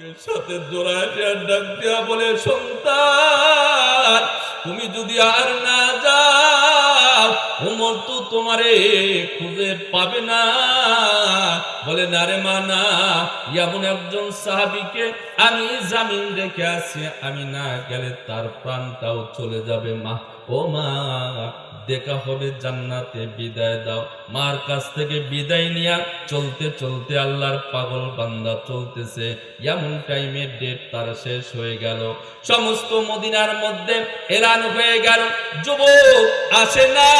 বুকের সাথে বলে, সন্তান, তুমি যদি আর না যাও ওমর তো তোমারে খুঁজে পাবে না। বলে, না রে মা, না। এমন একজন সাহাবিকে আমি জামিন রেখে আছি আমি না গেলে তার প্রাণটাও চলে যাবে মা। ও মা দেখা হবে জান্নাতে বিদায় দাও। মার কাছ থেকে বিদায় নিয়া চলতে চলতে আল্লাহর পাগল বান্দা চলতেছে। এমন টাইমে ডেট তার শেষ হয়ে গেল। সমস্ত মদিনার মধ্যে এলান হয়ে গেল। যুবক আসে না।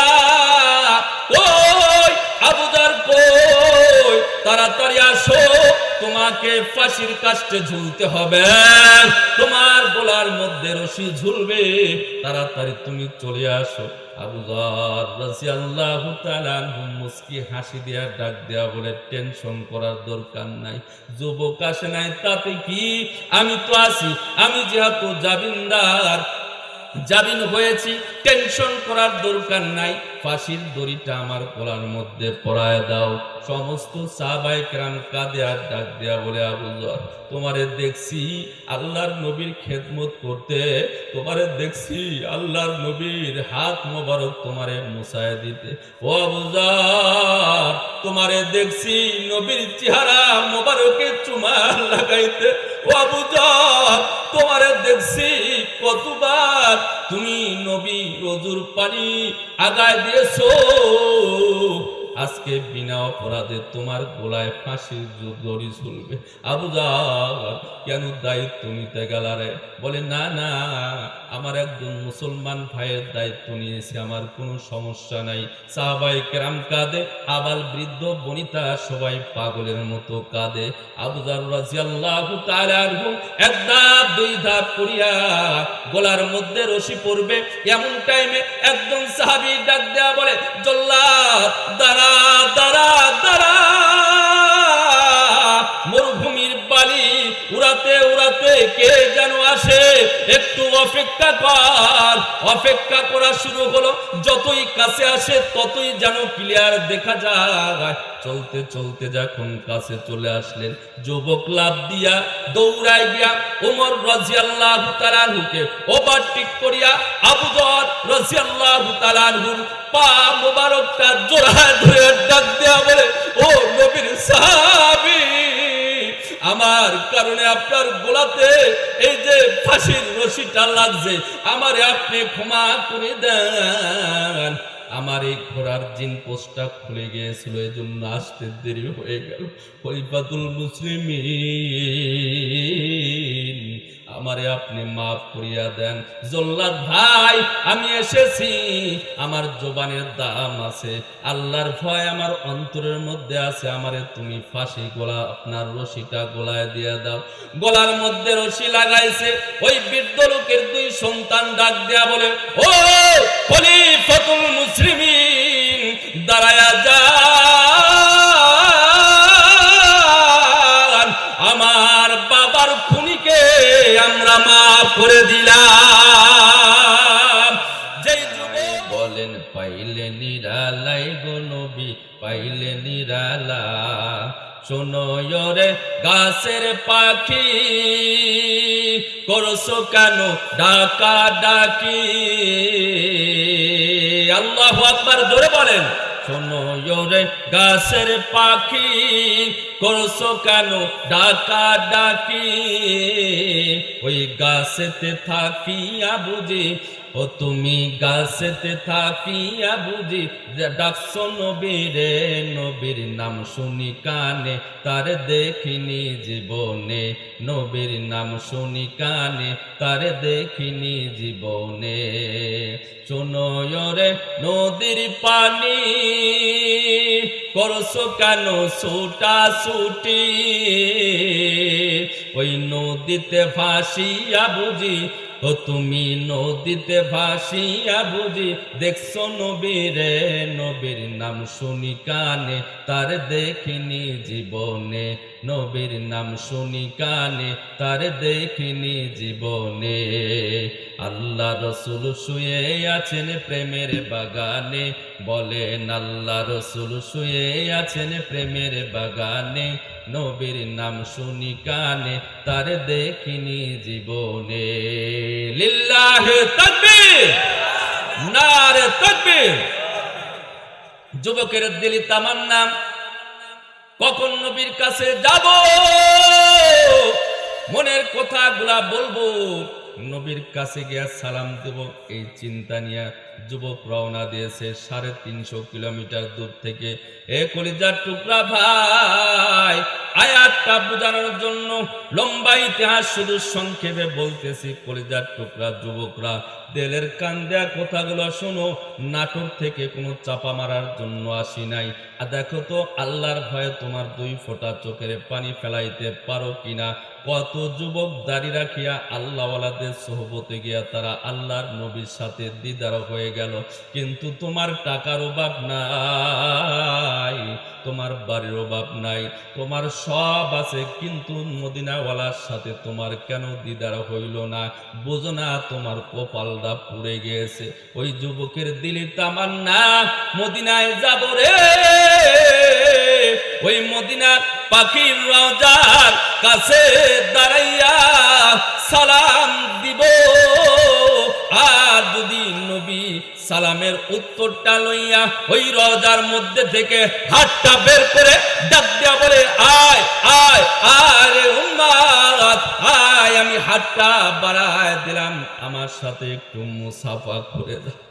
ওই আবুদার কই? তাড়াতাড়ি আসো। তোমাকে ফাঁসির কাস্টে ঝুলতে হবে। তোমার গলার মধ্যে রশি ঝুলবে। তাড়াতাড়ি তুমি চলে আসো। হাসি ডাক দেয়া বলে, টেনশন করার দরকার নাই। যুবক আসে নাই, তাতে কি? আমি তো আছি। আমি যেহেতু জাবিনদার জামিন হয়েছি, টেনশন করার দরকার নাই। ফাঁসির দড়িটা আমার গলার মধ্যে পরায় দাও। সমস্ত সাহাবাই কেরাম কাঁদে আর ডাক দেয়া বলে আবুজর তোমারে দেখছি আল্লাহর নবীর খেদমত করতে। তোমারে দেখছি আল্লাহর নবীর হাত মোবারক তোমারে মুসায় দিতে। ও আবুজার তোমারে দেখছি নবীর চেহারা মোবারকে চুমার লাগাইতে। তোমারে দেখছি কতবার তুমি নবী রজুর পানি আগায় দিয়েছ। আজকে বিনা অপরাধে তোমার গোলায় ফাঁসির দড়ি ঝুলবে। আবু কেন দায়িত্ব নিতে গেলারে বলে, না না, আমার একজন মুসলমান ভাইয়ের দায়িত্ব নিয়েছি, আমার কোনো সমস্যা নাই। সাহাবাই কেরাম কাঁদে, আবাল বৃদ্ধ, বনিতা সবাই পাগলের মতো কাঁদে। আবু রাজিয়াল্লাহু তাআলা এক ধাপ, দুই ধাপ করিয়া গলার মধ্যে রশি পড়বে এমন টাইমে একজন সাহাবী ডাক দেয়া বলে, জল্লাদ দাঁড়া দাঁড়া দাঁড়া। মরুভূমির বালি উড়াতে উড়াতে কে যেন আসে? একটু অপেক্ষা কর। অপেক্ষা করা শুরু হলো। যতই কাছে আসে, ততই যেন ক্লিয়ার দেখা যায়। চলতে চলতে যখন কাছে চলে আসলেন, যুবক লাভ দিয়া দৌড়ায় গিয়া ওমর রাজিয়াল্লাহু তাআলাহুকে করিয়া রাজিয়াল্লাহু তাআলাহুর পা মোবারকটা জোড়ায় ধরে ডাক বলে, ও নবীর আমার কারণে আপনার গোলাতে এই যে ফাঁসির রশিটা লাগছে, আমারে আপনি ক্ষমা করে দেন। আমার এই ঘোড়ার জিন পোস্টটা খুলে গিয়েছিল এই জন্য আসতে দেরি হয়ে গেল। খলিফাতুল মুসলিম আমারে আপনি মাফ করিয়া দেন। জল্লাদ ভাই, আমি এসেছি। আমার জবানের দাম আছে। আল্লাহর ভয় আমার অন্তরের মধ্যে আছে। আমারে তুমি ফাঁসি গোলা, আপনার রশিটা গোলায় দিয়ে দাও। গলার মধ্যে রশি লাগাইছে। ওই বৃদ্ধ লোকের দুই সন্তান ডাক দেয়া বলে, ও খলিফাতুল মুসলিমিন, দাঁড়ায়া যা। আমরা মাফ করে দিলাম। যেই যুগে বলেন, পাইলে নিরালাই গো নবী, পাইলে নিরালা। শোনো রে গাছের পাখি, করছ কেন ডাকা ডাকি? আল্লাহ আকবার, জোরে বলেন। শোনো ওরে গাছের পাখি করছ কেন ডাকা ডাকি? ওই গাছেতে থাকিয়া বুঝি ও তুমি গাছেতে থাকিয়া বুঝি ডাকছো নবীরে, নবীর নাম শুনি কানে, তার দেখিনি জীবনে। নবীর নাম শুনি কানে, তার দেখিনি জীবনে। শোনো রে নদীর পানি, করছ কেন ছুটা ছুটি? ওই নদীতে ভাসিয়া বুঝি ও তুমি নদীতে ভাসিয়া বুঝি দেখছ নবীরে নবীর নাম শুনি কানে তার দেখিনি জীবনে। নবীর নাম শুনি কানে, তার দেখিনি জীবনে। আল্লাহ রসুল শুয়ে আছেন প্রেমের বাগানে, বলেন আল্লাহ রসুল শুয়ে আছেন প্রেমের বাগানে। নবীর নাম শুনি কানে, তার দেখিনি জীবনে। লিল্লাহে নারে তাকবীর! যুবকের দিলি তামান্না কখন নবীর কাছে যাব? মনের কথাগুলা বলব। নবীর কাছে গিয়া সালাম দেব, এই চিন্তা নিয়ে যুবক রওনা দিয়েছে সাড়ে তিনশো কিলোমিটার দূর থেকে। এ কলিজার টুকরা ভাই, আয়াতটা বোঝানোর জন্য লম্বা ইতিহাস শুধু সংক্ষেপে বলতেছি, কলিজার টুকরা যুবকরা, দেলের কান দেয়া কথাগুলো শোনো, নাটোর থেকে কোনো চাপা মারার জন্য আসি নাই। আর দেখো তো, আল্লাহর ভয়ে তোমার দুই ফোঁটা চোখের পানি ফেলাইতে পারো কিনা? কত যুবক দাড়ি রাখিয়া আল্লাহওয়ালাদের সোহবতে গিয়া তারা আল্লাহর নবীর সাথে দিদার হয়ে গেল। কিন্তু তোমার টাকার অভাব নাই, তোমার বাড়ির অভাব নাই, তোমার সব আছে, কিন্তু মদিনাওয়ালার সাথে তোমার কেন দিদার হইল না? বোঝো না তোমার কপালটা পুড়ে গিয়েছে। ওই যুবকের দিলি তামান্না, মদিনায় যাব রে। ওই মদিনার পাখির রাজার কাছে দাঁড়াইয়া সালাম দিব। আর যদি সালামের উত্তরটা লইয়া ওই রজার মধ্যে থেকে হাতটা বের করে ডাক দিয়া বলে, আয় আয় আরে উম্মাত আয়, আমি হাতটা বাড়ায় দিলাম। আমার সাথে একটু মুসাফা করে দাও।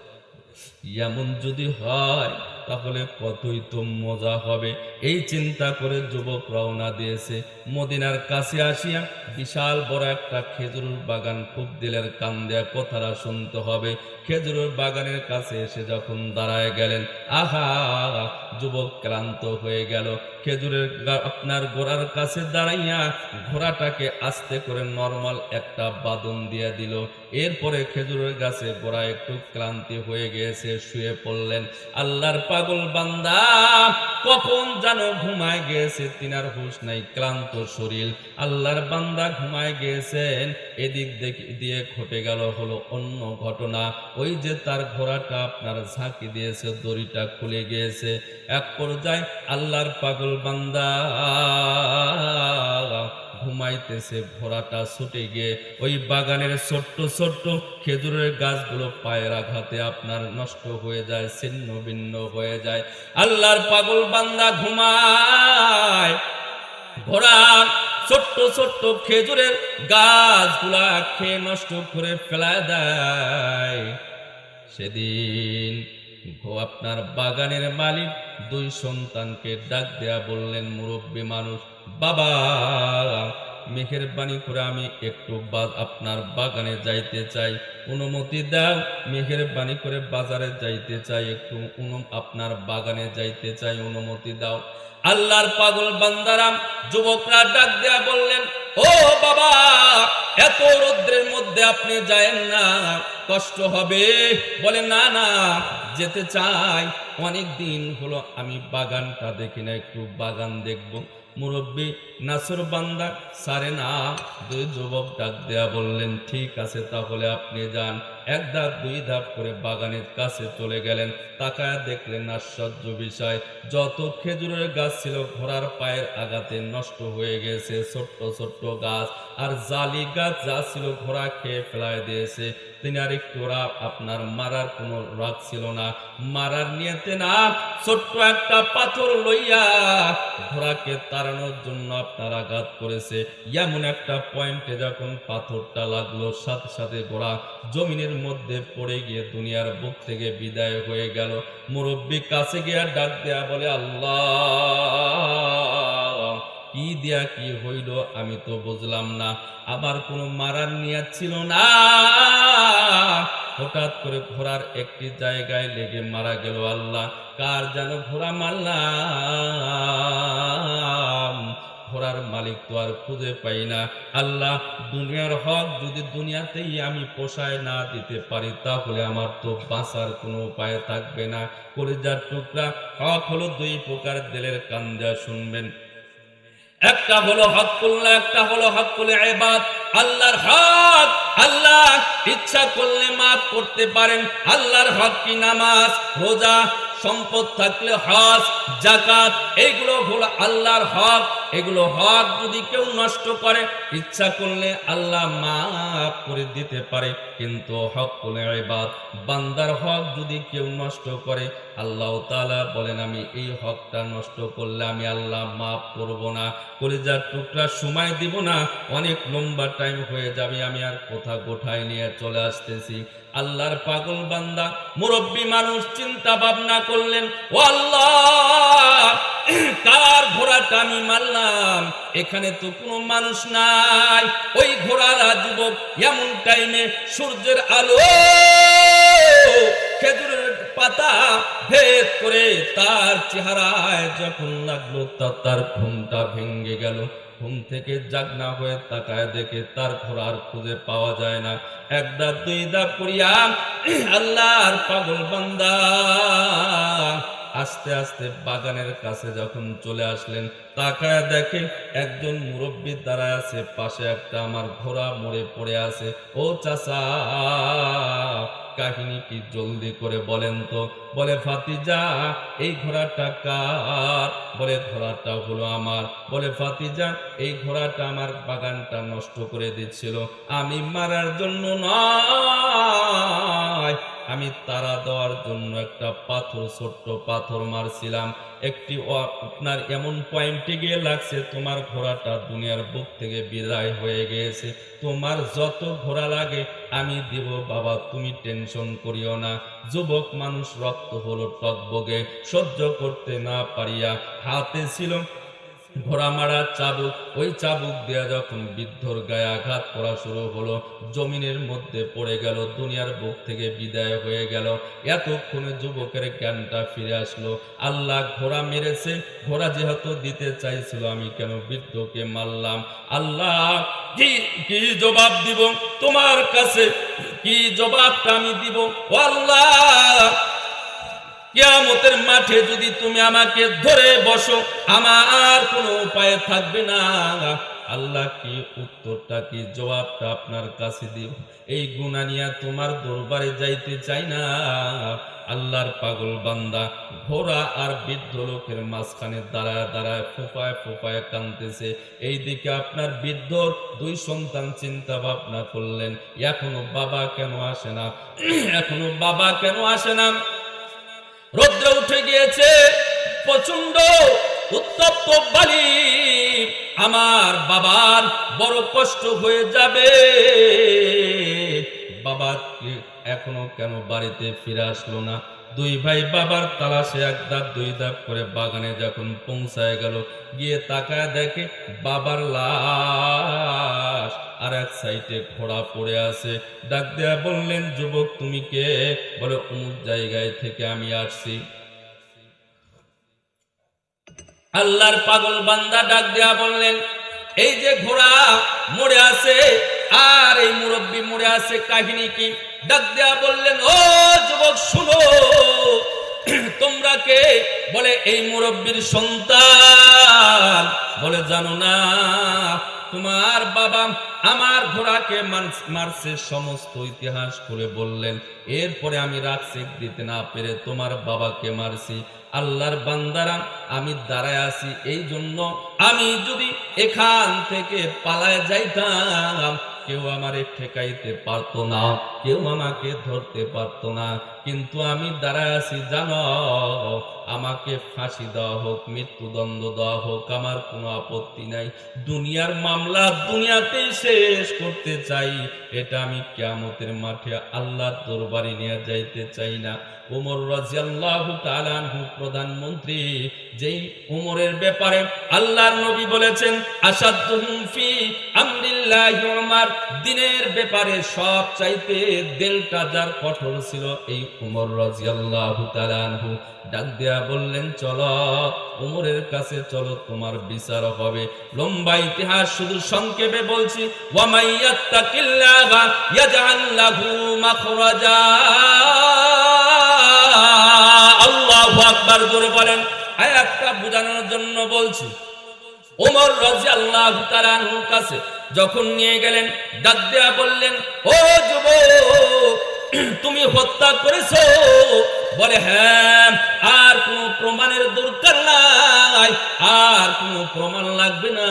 এমন যদি হয়, তাহলে কতই তো মজা হবে। এই চিন্তা করে যুবক রওনা দিয়েছে। মদিনার কাছে আসিয়া বিশাল বড় একটা খেজুর বাগান খুব দিলের কান দেয়া কথাটা শুনতে হবে। খেজুরের বাগানের কাছে এসে যখন দাঁড়ায় গেলেন, আহা, যুবক ক্লান্ত হয়ে গেল। খেজুরের আপনার গোড়ার কাছে দাঁড়াইয়া ঘোড়াটাকে আস্তে করে নর্মাল একটা বাদন দিয়ে দিল। এরপরে খেজুরের গাছে গোড়া একটু ক্লান্তি হয়ে গিয়েছে। শুয়ে পড়লেন। আল্লাহর পাগল বান্দা, কখন যেন ঘুমায় গিয়েছে তিনার হুশ নাই, ক্লান্ত শরীর। আল্লাহর বান্দা ঘুমায় গিয়েছেন এদিক দিয়ে ঘটে গেল, হলো অন্য ঘটনা। ওই যে তার ঘোড়াটা আপনার ঝাঁকি দিয়েছে, দড়িটা খুলে গিয়েছে। এক পর্যায়ে আল্লাহর পাগল বান্দা ঘুমাইতেছে ঘোড়াটা ছুটে গিয়ে ওই বাগানের ছোট্ট ছোট্ট খেজুরের গাছগুলো পায়ের আঘাতে আপনার নষ্ট হয়ে যায়, ছিন্ন ভিন্ন হয়ে যায়। আল্লাহর পাগল বান্দা ঘুমায়। ঘোড়া ছোট্ট ছোট্ট খেজুরের গাছগুলা খেয়ে নষ্ট করে ফেলা দেয়। সেদিন ঘো- আপনার বাগানের মালিক দুই সন্তানকে ডাক দেয়া বললেন, মুরব্বী মানুষ, বাবা মেঘের বাণী করে আমি একটু আপনার বাগানে যাইতে চাই। অনুমতি দাও মেঘের বাণী করে বাজারে যাইতে চাই। একটু আপনার বাগানে যাইতে চাই, অনুমতি দাও। আল্লাহর পাগল বান্দারাম, যুবকরা ডাক দেয়া বললেন ও বাবা, এত রৌদ্রের মধ্যে আপনি যায়েন না, কষ্ট হবে। বলে, না না, যেতে চাই। অনেক দিন হলো, আমি বাগানটা দেখি না, একটু বাগান দেখব। মুরব্বী নাসর বান্দা, সারে না। দুই যুবক ডাক দেয়া বললেন, ঠিক আছে, তাহলে আপনি যান। এক ধাপ, দুই ধাপ করে বাগানের কাছে চলে গেলেন। তাকায় দেখলেন আশ্চর্য বিষয়, যত খেজুরের গাছ ছিল ঘোড়ার পায়ের আঘাতে নষ্ট হয়ে গেছে, ছোট্ট ছোট্ট গাছ, আর জালি গাছ যা ছিল ঘোড়া খেয়ে ফেলায় দিয়েছে। তিনি আর একটু আপনার মারার কোনো রাগ ছিল না। মারার নিয়েতে না, ছোট্ট একটা পাথর লইয়া ঘোড়াকে তাড়ানোর জন্য আপনার আঘাত করেছে। এমন একটা পয়েন্টে যখন পাথরটা লাগল, সাথে সাথে ঘোড়া জমিনের মধ্যে পড়ে গিয়ে দুনিয়ার বুক থেকে বিদায় হয়ে গেল। মুরব্বী কাছে গিয়া ডাক দেয়া বলে, আল্লাহ, কি দিয়া কি হইল আমি তো বুঝলাম না। আবার কোনো মারার নিয়াত ছিল না। হঠাৎ করে ঘোড়ার একটি জায়গায় লেগে মারা গেল আল্লাহ। কার যেন ঘোড়া মারলাম? ঘোড়ার মালিক তো আর খুঁজে পাই না। আল্লাহ, দুনিয়ার হক যদি দুনিয়াতেই আমি পোষায় না দিতে পারি, তাহলে আমার তো বাঁচার কোনো উপায় থাকবে না। কলিজার টুকরা, হক হলো দুই প্রকার, দিলের কান্দা শুনবেন। একটা হলো হকুল্লাহ একটা হলো হকুল ইবাদ। আল্লাহর হক, আল্লাহ ইচ্ছা করলে মাফ করতে পারেন। আল্লাহর হক কি নামাজ, রোজা, সম্পদ থাকলে হজ জাকাত এইগুলো হলো আল্লাহর হক। এগুলো হক যদি কেউ নষ্ট করে, ইচ্ছা করলে আল্লাহ মাফ করে দিতে পারে। কিন্তু হক কোলে এবাদ বান্দার হক যদি কেউ নষ্ট করে, আল্লাহ তাআলা বলেন, আমি এই হকটা নষ্ট করলে আমি আল্লাহ মাফ করব না। কলিজার টুকরা সময় দিব না। অনেক লম্বা টাইম হয়ে যাবে, আমি আর কোথা গোঠায় নিয়ে চলে আসতেছি? আল্লাহর পাগল বান্দা, মুরব্বী মানুষ চিন্তা ভাবনা করলেন, ও আল্লাহ, কার ঘোড়াটা আমি মারলাম? এখানে তো কোনো মানুষ নাই। ওই ঘোড়ারা যুবক এমন টাইমে সূর্যের আলো খেজুরের পাতা ভেদ করে তার চেহারায় যখন লাগল তার ঘুমটা ভেঙে গেল। ঘুম থেকে জাগনা হয়ে তাকায় দেখে তার ঘোড়ার খুঁজে পাওয়া যায় না। এক দাপ দুই দাপ করিয়া আল্লাহর পাগল বান্দা আস্তে আস্তে বাগানের কাছে যখন চলে আসলেন, তাকায় দেখে একজন মুরব্বী দাঁড়ায় আছে। পাশে একটা আমার ঘোড়া মরে পড়ে আছে। ও চাচা, কাহিনী কি জলদি করে বলেন তো? বলে ফাতিজা এই ঘোড়াটা কার? বলে, ঘোড়াটা হলো আমার। বলে ফাতিজা এই ঘোড়াটা আমার বাগানটা নষ্ট করে দিচ্ছিল। আমি মারার জন্য নয়। আমি তারা দেওয়ার জন্য একটা পাথর, ছোট্ট পাথর মারছিলাম। একটি আপনার এমন পয়েন্টে গিয়ে লাগছে, তোমার ঘোড়াটা দুনিয়ার বুক থেকে বিদায় হয়ে গিয়েছে। তোমার যত ঘোড়া লাগে, আমি দিব, বাবা, তুমি টেনশন করিও না। যুবক মানুষ রক্ত হলো টকবগে, সহ্য করতে না পারিয়া হাতে ছিল ঘোড়া মারা চাবুক, ওই চাবুক দেয়া যখন বৃদ্ধর গায়ে আঘাত করা শুরু হলো, জমিনের মধ্যে পড়ে গেল, দুনিয়ার বুক থেকে বিদায় হয়ে গেল। এতক্ষণে যুবকের জ্ঞানটা ফিরে আসলো, আল্লাহ ঘোড়া মেরেছে, ঘোড়া যেহেতু দিতে চাইছিল, আমি কেন বৃদ্ধকে মারলাম? আল্লাহ, কি কি জবাব দিব? তোমার কাছে কি জবাবটা আমি দিব? আল্লাহ কিয়ামতের মাঠে যদি তুমি আমাকে ধরে বসো, আমার কোনো উপায় থাকবে না। আল্লাহ কি উত্তরটা, কি জবাবটা আপনার কাছে দিও এই গুণা নিয়া তোমার দরবারে যাইতে চাই না। আল্লাহর পাগল বান্দা, ঘোড়া আর বৃদ্ধ লোকের মাঝখানে দাঁড়ায় দাঁড়ায় ফোপায় ফোপায় কানতেছে এই দিকে আপনার বৃদ্ধর দুই সন্তান চিন্তা ভাবনা করলেন, এখনও বাবা কেন আসে না? এখনও বাবা কেন আসে না? রৌদ্র উঠে গিয়েছে প্রচণ্ড উত্তপ্ত বালি। আমার বাবার বড় কষ্ট হয়ে যাবে। বাবা এখনও কেন বাড়িতে ফিরে আসলো না? দুই ভাই বাবার তালাশে এক ধাপ দুই ধাপ করে বাগানে যখন পৌঁছায় গেল, গিয়ে তাকায় দেখে বাবার লাশ। আর এক সাইডে ঘোড়া পড়ে আছে। ডাক দেয়া বললেন, যুবক, তুমি কে? বলে, অমুক জায়গায় থেকে আমি আসছি। আল্লাহর পাগল বান্দা ডাক দেয়া বললেন, এই যে ঘোড়া মরে আছে, আর এই মুরব্বী মরে আছে, কাহিনী কি? ডাক দেয়া বললেন, ও যুবক, শুনো তোমরা কে? বলে, এই মুরব্বীর সন্তান। বলে, জানো না, তোমার বাবা আমার ঘোড়াকে মারছে সমস্ত ইতিহাস করে বললেন। এরপরে আমি সেক দিতে না পেরে তোমার বাবাকে মারছি। আল্লাহর বান্দারা, আমি দাঁড়ায় আছি, এই জন্য আমি যদি এখান থেকে পালায় যাইতাম কেউ আমারে ঠেকাইতে পারত না, কেউ আমাকে ধরতে পারত না। কিন্তু আমি দাঁড়ায় আছি, জানো আমাকে ফাঁসি দেওয়া হোক, মৃত্যুদণ্ড দেওয়া হোক, আমার কোনো আপত্তি নাই। দুনিয়ার মামলা দুনিয়াতেই শেষ করতে চাই, এটা আমি কিয়ামতের মাঠে আল্লাহর দরবারে নিয়ে যাইতে চাই না। ওমর রাজিয়াল্লাহু তাআলা আনহু প্রধানমন্ত্রী, যেই ওমরের ব্যাপারে আল্লাহর নবী বলেছেন, আসাদুহুম ফি আমরিল্লাহি ওমর দিনের ব্যাপারে সব চাইতে দিলটা যার কঠোর ছিল এই ওমর রাজিয়াল্লাহু তাআলা আনহু। ডাক দেয়া বললেন, চলো ওমরের কাছে চলো, তোমার বিচার হবে। লম্বা ইতিহাস শুধু সংক্ষেপে বলছি জোরে বলেন। বোঝানোর জন্য বলছি ওমর কাছে যখন নিয়ে গেলেন, ডাক দেয়া বললেন, ও তুমি হত্যা করেছ। বলে হ্যাঁ আর কোনো প্রমাণের দরকার নাই, আর কোনো প্রমাণ লাগবে না,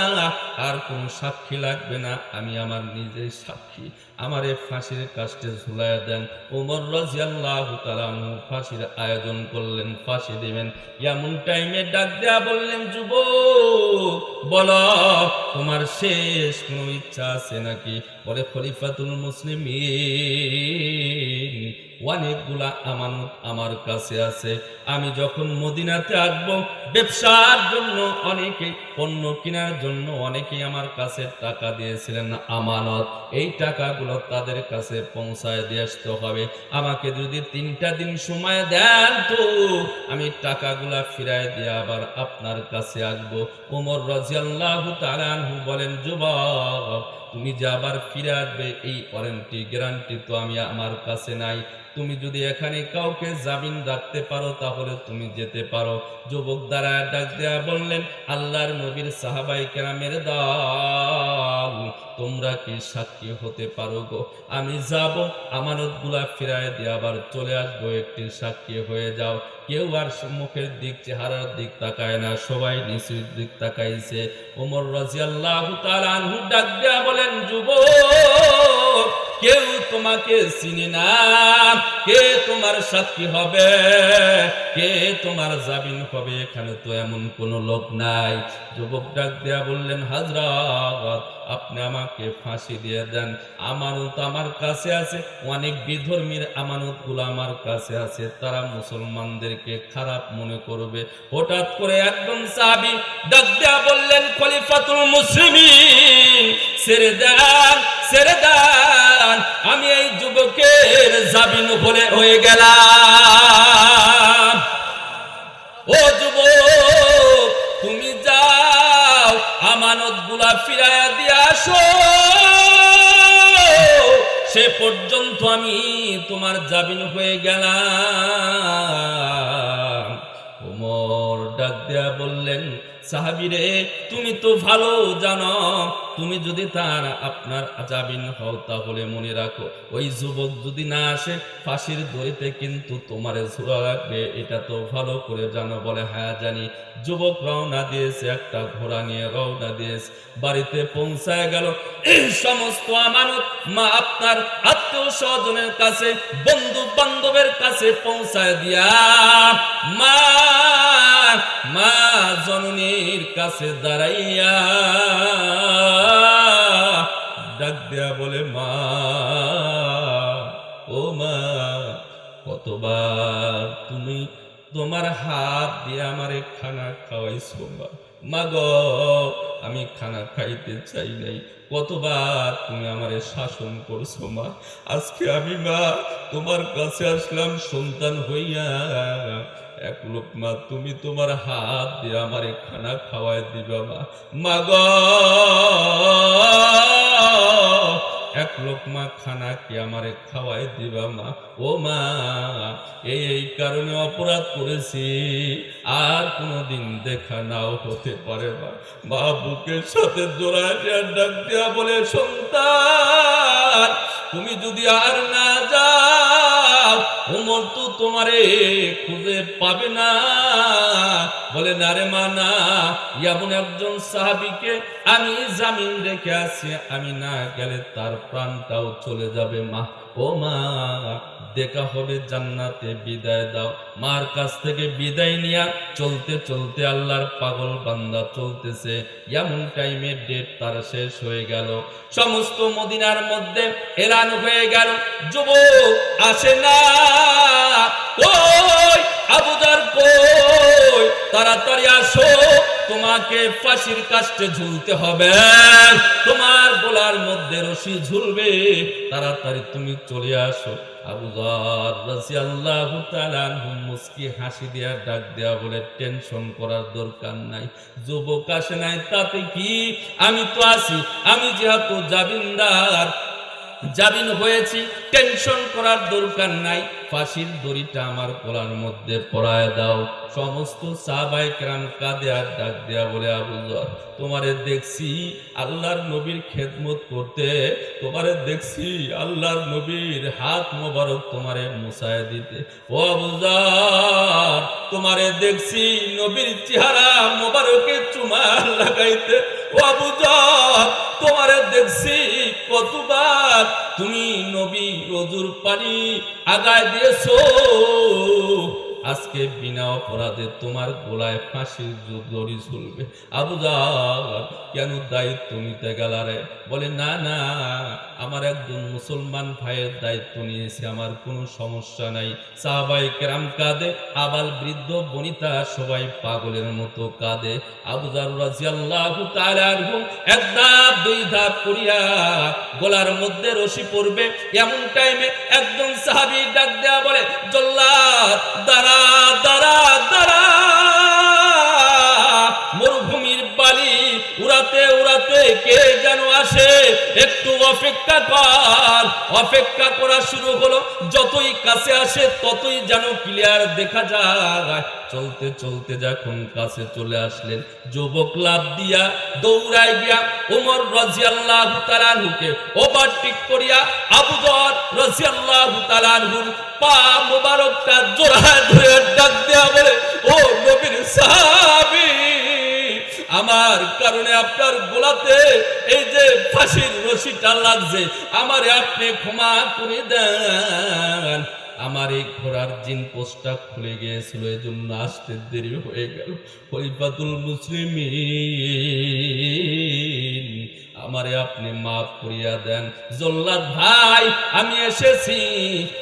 আর কোনো সাক্ষী লাগবে না। আমি আমার নিজের সাক্ষী, আমারে ফাঁসির কাস্টে ঝুলাইয়া দেন। ওমর রাজিয়াল্লাহু তাআলা ফাঁসির আয়োজন করলেন, ফাঁসি দিবেন। এমন টাইমে ডাক দেয়া বললেন, যুবক, বলো, তোমার শেষ কোনো ইচ্ছা আছে নাকি? বলে, খলিফাতুল মুসলিমিন। অনেকগুলা আমানত আমার কাছে আছে। আমি যখন মদিনাতে আসব, ব্যবসার জন্য অনেকে, পণ্য কেনার জন্য অনেকেই আমার কাছে টাকা দিয়েছিলেন আমানত। এই টাকাগুলো তাদের কাছে পৌঁছায় দিয়ে আসতে হবে। আমাকে যদি তিনটা দিন সময় দেন তো, আমি টাকাগুলা ফিরাই দিয়ে আবার আপনার কাছে আসব। ওমর রাজিয়াল্লাহু তাআলা আনহু বলেন, যুবক, তুমি যে আবার ফিরে আসবে, এই ওয়ারেন্টি গ্যারান্টি তো আমি আমার কাছে নাই। তুমি যদি এখানে কাউকে জামিন রাখতে পারো, তাহলে তুমি যেতে পারো। যুবক দ্বারা ডাক দেয়া বললেন, আল্লাহর নবীর সাহাবাই কেরামের দল, তোমরা কি সাক্ষী হতে পারো গো? আমি যাব আমানতগুলা ফিরায় দিয়ে আবার চলে আসব, একটি সাক্ষী হয়ে যাও। কেউ আর মুখের দিক, চেহারার দিক তাকায় না, সবাই নিচুর দিক তাকাইছে। ওমর রাজিয়াল্লাহু তাআলা আনহু ডাক দেয়া বলেন, যুবক কেউ তোমাকে চিনে না। কে তোমার সাক্ষী হবে? কে তোমার জামিন হবে? এখানে তো এমন কোন লোক নাই। যুবক ডাক দেয়া বললেন, হাজরাত আপনি আমাকে ফাঁসি দিয়ে দেন। আমানত আমার কাছে আছে, অনেক বিধর্মীর আমানতগুলো আমার কাছে আছে। তারা মুসলমানদেরকে খারাপ মনে করবে। হঠাৎ করে একদম সাহাবি ডাক দেয়া বললেন, খলিফাতুল মুসলিমিন, ছেড়ে দেন ছেড়ে দেন। আমি এই যুবকের জামিন বলে হয়ে গেলাম। ও যুবক আমানতগুলা ফিরাইয়া দিয়ে আসো। সে পর্যন্ত আমি তোমার জামিন হয়ে গেলাম। ডাক দেয়া বললেন, সাহাবিরে, তুমি তো ভালো জানো। তুমি যদি তার আপনার জামিন হও তাহলে মনে রাখো, ওই যুবক যদি না আসে, ফাঁসির দড়িতে কিন্তু তোমার ঝোলা লাগবে। এটা তো ভালো করে জানো বলে হ্যাঁ জানি। যুবক রওনা দিয়েছে, একটা ঘোড়া নিয়ে রওনা দিয়েছে। বাড়িতে পৌঁছায় গেল এই সমস্ত আমানত মা আপনার আত্মীয় স্বজনের কাছে বন্ধু বান্ধবের কাছে পৌঁছায় দিয়া। মা জননীর কাছে দাঁড়াইয়া ডাক দেয়া বলে, মা, ও মা, কতবার তুমি তোমার হাত দিয়ে আমারে খানা খাওয়াইছো, মা? মা গো আমি খানা খাইতে চাই নাই। কতবার তুমি আমারে শাসন করছ, মা? আজকে আমি, মা, তোমার কাছে আসলাম, সন্তান হইয়া। এক লোক, মা, তুমি তোমার হাত দিয়ে আমারে খানা খাওয়াই দিবা, মা। মা এক লোকমা খানা কি আমারে খাওয়াই দিবা মা। ও মা, এই কারণে অপরাধ করেছি। আর কোনোদিন দেখা নাও হতে পারে মা মা বুকের সাথে জোড়ায় ডাক দেওয়া বলে, সন্তান, তুমি যদি আর না যাও ওমর তো তোমারে খুঁজে পাবে না। বলে, না রে মা, না। এমন একজন সাহাবিকে আমি জামিন রেখে আছি আমি না গেলে তার প্রাণটাও চলে যাবে মা। ও মা দেখা হবে জান্নাতে, বিদায় দাও। মার কাছ থেকে বিদায় নিয়া চলতে চলতে আল্লাহর পাগল বান্দা চলতেছে। এমন টাইমে ডেট তার শেষ হয়ে গেল। সমস্ত মদিনার মধ্যে এলান হয়ে গেল। যুবক আসে না। ওই আবুদার কই? তাড়াতাড়ি আসো। তোমাকে ফাঁসির কাস্টে ঝুলতে হবে। তোমার গলার মধ্যে রশি ঝুলবে। তাড়াতাড়ি তুমি চলে আসো। আবুজার রাদিয়াল্লাহু তাআলা মুস্কি হাসি দিয়া ডাক দেয়া বলে, টেনশন করার দরকার নাই। যুবক আসে নাই, তাতে কি? আমি তো আছি। আমি যেহেতু জাবিন্দার জামিন হয়েছি, টেনশন করার দরকার নাই। ফাঁসির দড়িটা আমার গলার মধ্যে পরায় দাও। সমস্ত সাহাবাই কেরাম কাঁদে আর ডাক দেয়া বলে, আবু যর তোমারে দেখছি আল্লাহর নবীর খেদমত করতে। তোমারে দেখছি আল্লাহর নবীর হাত মোবারক তোমারে মুসায় দিতে। ও আবু যর তোমারে দেখছি নবীর চেহারা মোবারকে চুমা লাগাইতে। ও আবু যর তোমারে দেখছি কতবার তুমি নবী রজুর পানি আগায় দিয়েছ। আজকে বিনা অপরাধে তোমার গোলায় ফাঁসির দড়ি ঝুলবে। আবু কেন দায়িত্ব নিতে গেলারে বলে, না না, আমার একজন মুসলমান ভাইয়ের দায়িত্ব নিয়েছে, আমার কোনো সমস্যা নাই। সাহাবাই কেরাম কাঁদে, আবাল বৃদ্ধ, বনিতা সবাই পাগলের মতো কাঁদে। আবু রাজিয়াল্লাহু তাআলা এক ধাপ, দুই ধাপ করিয়া গলার মধ্যে রশি পড়বে এমন টাইমে একজন সাহাবী ডাক দেয়া বলে, জল্লাদ দাঁড়া দাঁড়া দাঁড়া। উড়াতে উড়াতে কে যেন আসে? একটু অপেক্ষা কর। অপেক্ষা করা শুরু হলো। যতই কাছে আসে, ততই যেন ক্লিয়ার দেখা যায়। চলতে চলতে যখন কাছে চলে আসলেন, যুবক লাভ দিয়া দৌড়াই গিয়া ওমর রাজিয়াল্লাহু তাআলাহুকে ওভারটেক করিয়া আবু যর রাজিয়াল্লাহু তাআলাহুর পা মোবারকটা জোড়ায় ধরে ডাক দেয়া বলে, ও নবীর সাহাবী! আমার কারণে আপনার গোলাতে এই যে ফাঁসির রশিটা লাগছে, আমারে আপনি ক্ষমা করে দেন। আমার এই ঘোড়ার জিন পোস্টটা খুলে গিয়েছিল এই জন্য আসতে দেরি হয়ে গেল। হরিফাতুল মুসলিম আমারে আপনি মাফ করিয়া দেন। জল্লাদ ভাই, আমি এসেছি।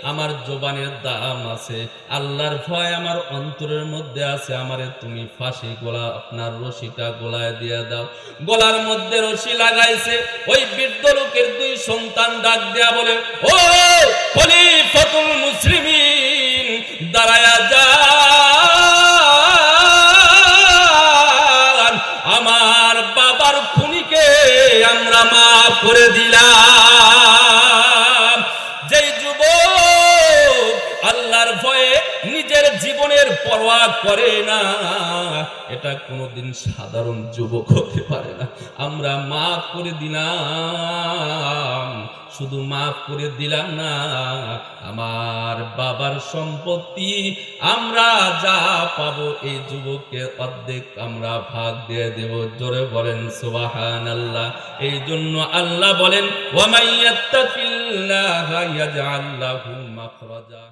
আমার জবানের দাম আছে। আল্লাহর ভয় আমার অন্তরের মধ্যে আছে। আমারে তুমি ফাঁসি গোলা, আপনার রশিটা গোলায় দিয়ে দাও। গলার মধ্যে রশি লাগাইছে। ওই বৃদ্ধ লোকের দুই সন্তান ডাক দেয়া বলে, ও খলিফাতুল মুসলিমিন, দাঁড়ায়া যা। করে না। এটা কোনোদিন সাধারণ যুবক হতে পারে না। আমরা মাফ করে দিলাম। শুধু মাফ করে দিলাম না, আমার বাবার সম্পত্তি আমরা যা পাবো এই যুবককে অর্ধেক আমরা ভাগ দিয়ে দেব। জোরে বলেন সুবাহান আল্লাহ এই জন্য আল্লাহ বলেন ওয়ামাইয়াত্তাকিল্লাহা ইয়াজআল লাহু মাখরাজা।